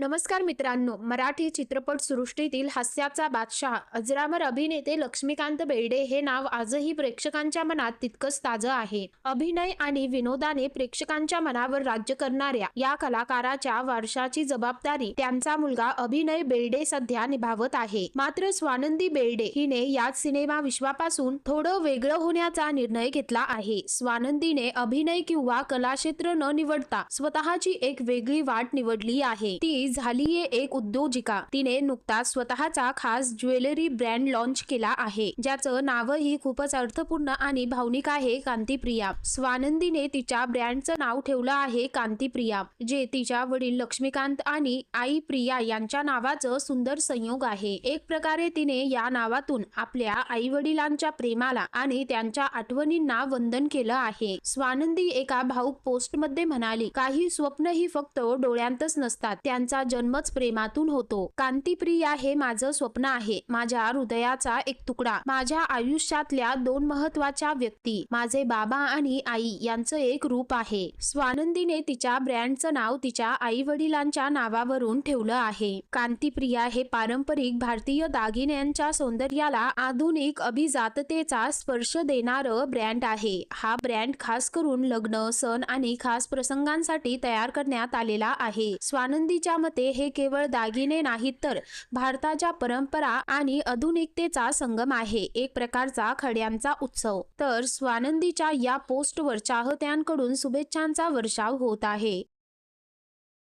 नमस्कार मित्रांनो मराठी चित्रपट सृष्टीतील हास्याचा बादशाह अजरामर अभिनेते लक्ष्मीकांत बेर्डे हे नाव आजही प्रेक्षकांच्या मनात तितकंच ताजं आहे. अभिनय आणि विनोदाने प्रेक्षकांच्या मनावर राज्य करणाऱ्या या कलाकाराच्या वारशाची जबाबदारी त्यांचा मुलगा अभिनय बेर्डे सध्या निभावत आहे. मात्र स्वानंदी बेर्डे हिने याच सिनेमा विश्वापासून थोडं वेगळं होण्याचा निर्णय घेतला आहे. स्वानंदीने अभिनय किंवा कलाक्षेत्र न निवडता स्वतःची एक वेगळी वाट निवडली आहे. ती झालीये एक उद्योजिका. तिने नुकताच स्वतःचा खास ज्वेलरी ब्रँड लॉन्च केला आहे. ज्याचं नावही खूपच अर्थपूर्ण आणि भावनिक आहे कांतीप्रिया. स्वानंदीने तिच्या ब्रँडचं नाव ठेवलं आहे कांतीप्रिया जे तिच्या वडील लक्ष्मीकांत आणि आई प्रिया यांच्या नावाचं सुंदर संयोग आहे. एक प्रकारे तिने या नावातून आपल्या आई वडिलांच्या प्रेमाला आणि त्यांच्या आठवणींना वंदन केलं आहे. स्वानंदी एका भाऊक पोस्टमध्ये म्हणाली काही स्वप्न ही फक्त डोळ्यांतच नसतात. त्यांचा जन्मच प्रेमातून होतो. कांतीप्रिया हे माझं स्वप्न आहे. माझ्या हृदयाचा एक तुकडा. माझ्या आयुष्यातल्या दोन महत्त्वाच्या व्यक्ती माझे बाबा आणि आई यांचं एक रूप आहे. स्वानंदीने तिच्या ब्रँडचं नाव तिच्या आई वडिलांच्या नावावरून ठेवलं आहे. कांतीप्रिया हे पारंपरिक भारतीय दागिन्यांच्या सौंदर्याला आधुनिक अभिजाततेचा स्पर्श देणारं ब्रँड आहे. हा ब्रँड खास करून लग्न सण आणि खास प्रसंगांसाठी तयार करण्यात आलेला आहे. स्वानंदीच्या मते हे केवळ दागिने नाहीत तर भारताच्या परंपरा आणि आधुनिकतेचा संगम आहे. एक प्रकारचा खड्यांचा उत्सव. तर स्वानंदीच्या या पोस्टवर चाहत्यांकडून शुभेच्छांचा वर्षाव होत आहे.